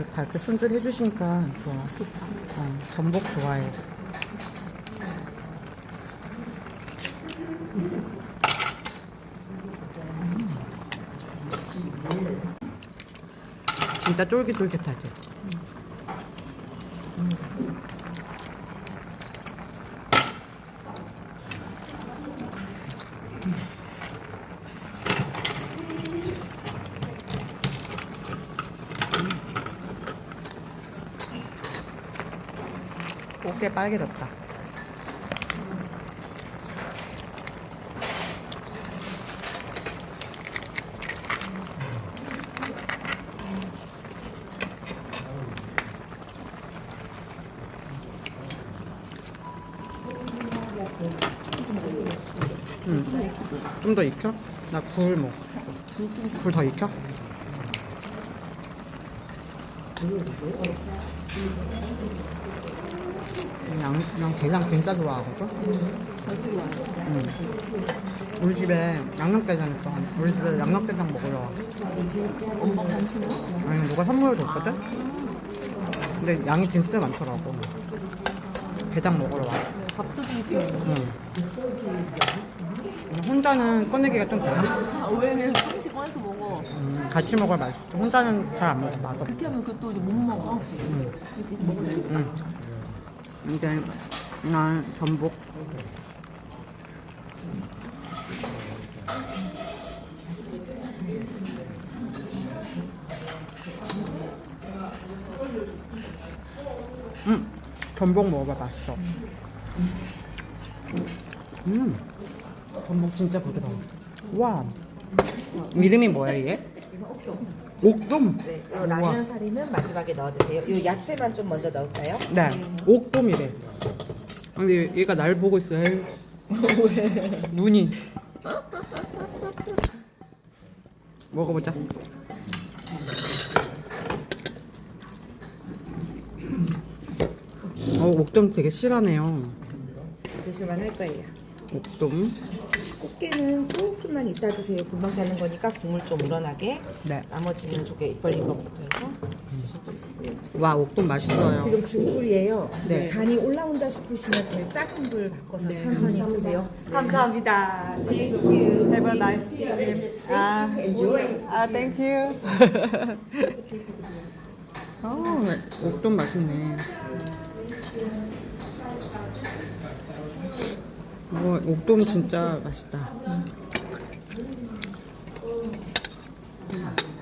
이렇게 다 이렇게 손질 해주시니까 좋아. 어, 전복 좋아해. 진짜 쫄깃쫄깃하지. 곱게 빨개졌다. 좀더 익혀? 나굴 먹. 굴더 익혀? 양, 난 게장 진짜 좋아하거든? 응. 우리 집에 양념게장 있어. 우리 집에 양념게장 먹으러 와. 엄마 당신은? 아니, 누가 선물을 줬거든? 근데 양이 진짜 많더라고. 게장 먹으러 와. 밥도둑이지. 응. 혼자는 꺼내기가 좀 그래. 아, 왜냐면 조금씩 꺼내서 먹어. 음, 같이 먹어야 맛있어. 혼자는 잘 안 먹어. 맛없어. 그렇게 하면 그것도 이제 못 먹어. 이렇게 해서 먹어야 돼. 응. 이제 난 전복. 음, 전복 먹어봐 맛있어. 음, 전복 진짜 부드러워. 와, 이름이 뭐야 얘? 옥돔. 네, 요 라면 사리는 마지막에 넣어주세요. 요 야채만 좀 먼저 넣을까요? 네, 옥돔이래. 근데 얘가 날 보고 있어. 왜? 눈이. 먹어보자. 어, 옥돔 되게 실하네요. 드실만 할 거예요. 옥돔. 꽃게는 조금만 이따 드세요. 금방 자는 거니까 국물 좀 우러나게. 네. 나머지는 조개 입 벌린 것부터 해서. 와, 옥돔 맛있어요. 지금 중불이에요. 네. 간이 올라온다 싶으시면 제일 작은 불 바꿔서 천천히 드세요. 감사합니다. Thank you. Have a nice day. 아, Enjoy. 아, thank you. 아, 옥돔 맛있네. 와, 옥돔 진짜 맛있다. 음.